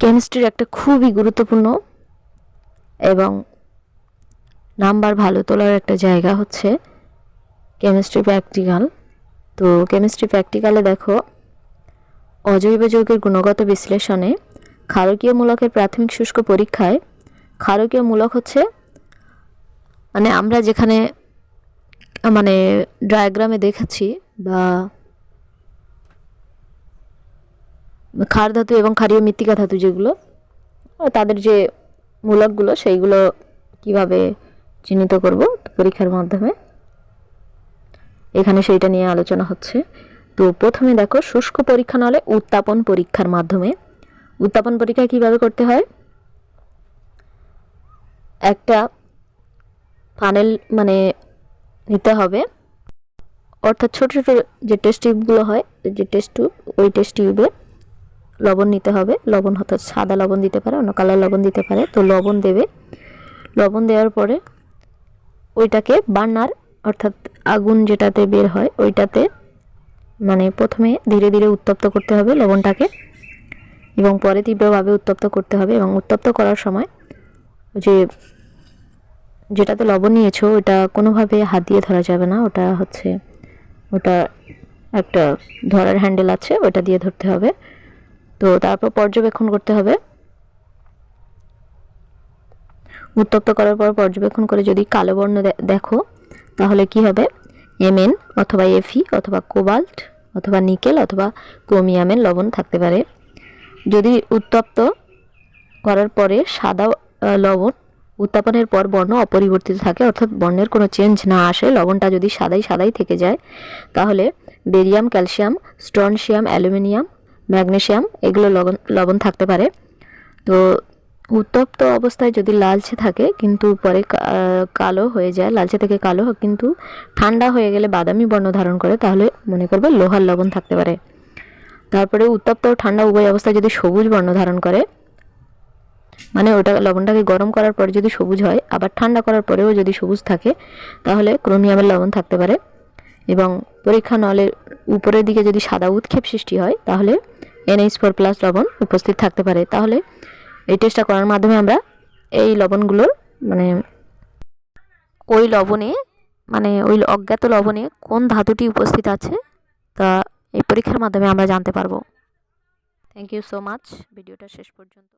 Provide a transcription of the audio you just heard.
কেমিস্ট্রির একটা খুবই গুরুত্বপূর্ণ এবং নাম্বার ভালো তোলার একটা জায়গা হচ্ছে কেমিস্ট্রি প্র্যাকটিক্যাল। তো কেমিস্ট্রি প্র্যাকটিক্যালে দেখো, অজৈব যৌগের গুণগত বিশ্লেষণে ক্ষারকীয় মূলকের প্রাথমিক শুষ্ক পরীক্ষায় ক্ষারকীয় মূলক হচ্ছে মানে আমরা যেখানে মানে ডায়াগ্রামে দেখাচ্ছি বা ক্ষার ধাতু এবং ক্ষারীয় মৃত্তিকা ধাতু যেগুলো, তাদের যে মূলকগুলো সেইগুলো কীভাবে চিহ্নিত করব পরীক্ষার মাধ্যমে? এখানে সেইটা নিয়ে আলোচনা হচ্ছে। তো প্রথমে দেখো, শুষ্ক পরীক্ষা নাহলে উত্তাপন পরীক্ষার মাধ্যমে। উত্তাপন পরীক্ষা কীভাবে করতে হয়? একটা ফানেল মানে নিতে হবে। অর্থাৎ ছোট ছোট যে টেস্ট টিউবগুলো হয়, যে টেস্ট টিউব ওই টেস্ট টিউবে লবণ নিতে হবে। লবণ অর্থাৎ সাদা লবণ দিতে পারে, অন্য কালার লবণ দিতে পারে। তো লবণ দেবে। লবণ দেওয়ার পরে ওইটাকে বার্নার অর্থাৎ আগুন যেটাতে বের হয়, ওইটাতে মানে প্রথমে ধীরে ধীরে উত্তপ্ত করতে হবে লবণটাকে এবং পরে তীব্রভাবে উত্তপ্ত করতে হবে এবং উত্তপ্ত করার সময় যে যেটাতে লবণ নিয়েছো ওটা কোনোভাবে হাত দিয়ে ধরা যাবে না। ওটা হচ্ছে, ওটা একটা ধরার হ্যান্ডেল আছে ওটা দিয়ে ধরতে হবে। তো তারপর পর্যবেক্ষণ করতে হবে। উত্তপ্ত করার পর পর্যবেক্ষণ করে যদি কালো বর্ণ দেখো, তাহলে কি হবে? এমএন অথবা এফি অথবা কোবাল্ট অথবা নিকেল অথবা ক্রোমিয়ামের লবণ থাকতে পারে। যদি উত্তপ্ত করার পরে সাদা লবণ উত্তাপনের পর বর্ণ অপরিবর্তিত থাকে, অর্থাৎ বর্ণের কোনো চেঞ্জ না আসে, লবণটা যদি সাদাই সাদাই থেকে যায়, তাহলে barium calcium strontium aluminium magnesium এগুলো লবণ লবণ থাকতে পারে। তো উত্তপ্ত অবস্থায় যদি লালচে থাকে, কিন্তু পরে কালো হয়ে যায়, লালচে থেকে কালো কিন্তু ঠান্ডা হয়ে গেলে বাদামি বর্ণ ধারণ করে, তাহলে মনে করবে লোহার লবণ থাকতে পারে। তারপরে উত্তপ্ত ও ঠান্ডা উভয় অবস্থায় যদি সবুজ বর্ণ ধারণ করে মানে ওটা লবণটাকে গরম করার পরে যদি সবুজ হয়, আবার ঠান্ডা করার পরেও যদি সবুজ থাকে, তাহলে ক্রোমিয়ামের লবণ থাকতে পারে। এবং পরীক্ষা নলের উপরের দিকে যদি সাদা উৎক্ষেপ সৃষ্টি হয়, তাহলে এনএইচ ফোর প্লাস লবণ উপস্থিত থাকতে পারে। তাহলে এই টেস্টটা করার মাধ্যমে আমরা এই লবণগুলোর মানে ওই লবণে মানে ওই অজ্ঞাত লবণে কোন ধাতুটি উপস্থিত আছে তা এই পরীক্ষার মাধ্যমে আমরা জানতে পারব। থ্যাংক ইউ সো মাচ ভিডিওটা শেষ পর্যন্ত।